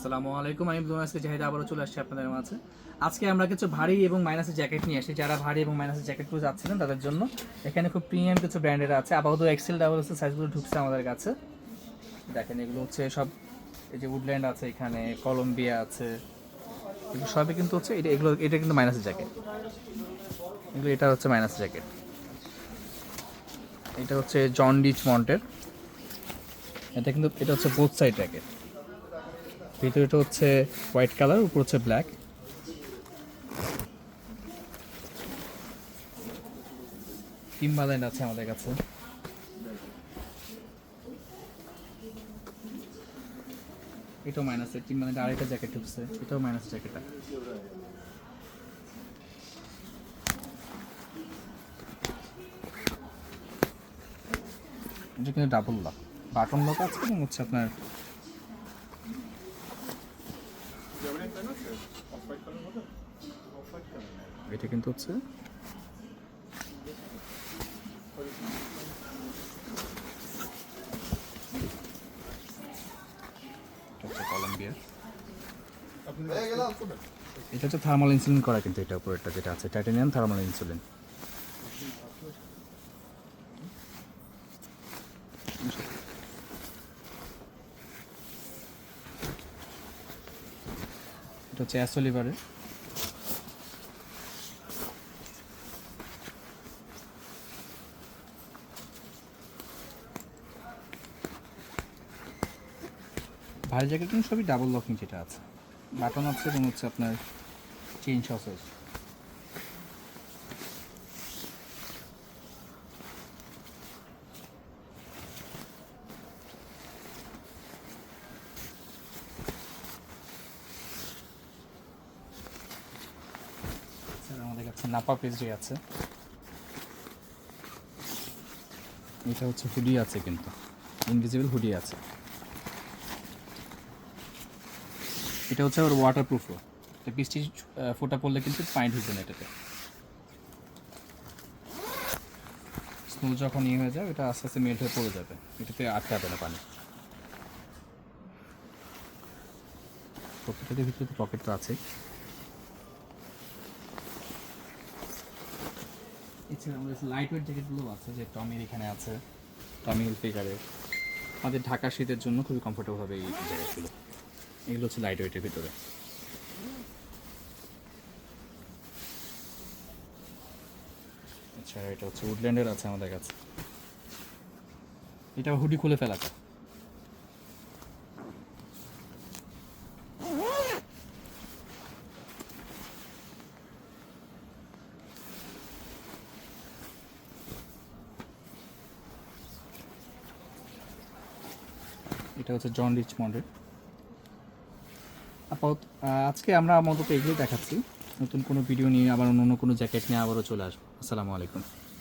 আসসালামু আলাইকুম। আমি আজকে জাহিদ আবারও চলে আসছি আপনাদের মাঝে। আজকে আমরা কিছু ভারী এবং মাইনাসের জ্যাকেট নিয়ে আসি। যারা ভারী এবং মাইনাসের জ্যাকেটগুলো যাচ্ছিলেন তাদের জন্য, এখানে খুব প্রিমিয়াম কিছু ব্র্যান্ডের আছে। আপাতত এক্সেল ডাবল এক্সেল সাইজগুলো ঢুকছে আমাদের কাছে। দেখেন, এগুলো হচ্ছে সব এই যে উডল্যান্ড আছে এখানে কলম্বিয়া আছে। এগুলো সবই কিন্তু হচ্ছে এটা এগুলো এটা কিন্তু মাইনাসের জ্যাকেট এগুলো এটা হচ্ছে মাইনাস জ্যাকেট এটা হচ্ছে জন ডিচ মন্টের এটা কিন্তু এটা হচ্ছে বোথ সাইড জ্যাকেট ভিতরেটা হচ্ছে হোয়াইট কালার, উপর হচ্ছে ব্ল্যাক। টিম্বারল্যান্ড আছে আমাদের কাছে। এটাও মাইনাস টিম্বারল্যান্ড আরেকটা জ্যাকেট ঢুকছে এটাও মাইনাস জ্যাকেটটা এটা কিন্তু ডাবল লক বাটন লক আছে এবং হচ্ছে আপনার এটা কিন্তু হচ্ছে এটা হচ্ছে কলম্বিয়া এটা হচ্ছে থার্মাল ইনসুলিন করা কিন্তু এটা উপরেরটা যেটা আছে টাইটানিয়াম থার্মাল ইনসুলিন এটা হচ্ছে অ্যাসোলিভারের ভারী জ্যাকেট সবই ডাবল লকিং যেটা আছে। বাটন আছে এবং হচ্ছে আপনার চেন সসেজ স্যার আমাদের কাছে নাপা পেজরি আছে। এটা হচ্ছে হুডি আছে কিন্তু। ইনভিজিবল হুডি আছে। এটা হচ্ছে আবার ওয়াটার প্রুফও এটা বৃষ্টি ফোঁটা পড়লে কিন্তু পানি ঢুকবে না এটাতে। স্নো যখন ইয়ে হয়ে যাবে এটা আস্তে আস্তে মেল্ট হয়ে পড়ে যাবে। এটাতে আটকাবে না পানি। পকেটের ভিতরে তো পকেট তো আছে এছাড়া আমাদের লাইট ওয়েট জ্যাকেটগুলো আছে যে টমির এখানে আছে, টমি হিলফিগারের আমাদের ঢাকা শীতের জন্য খুবই কমফোর্টেবল হবে এই জ্যাকেটগুলো এগুলো হচ্ছে লাইট ওয়েটের ভিতরে। আচ্ছা এটা হচ্ছে উডল্যান্ডের আছে আমাদের কাছে। এটা হুডি খুলে ফেলাটা এটা হচ্ছে জন রিচমন্ডের আপাতত আজকে আমরা আমাদের এগুলোই দেখাচ্ছি। নতুন কোনো ভিডিও নিয়ে আবার অন্য কোনো জ্যাকেট নিয়ে আবারও চলে আসব। আসসালামু আলাইকুম।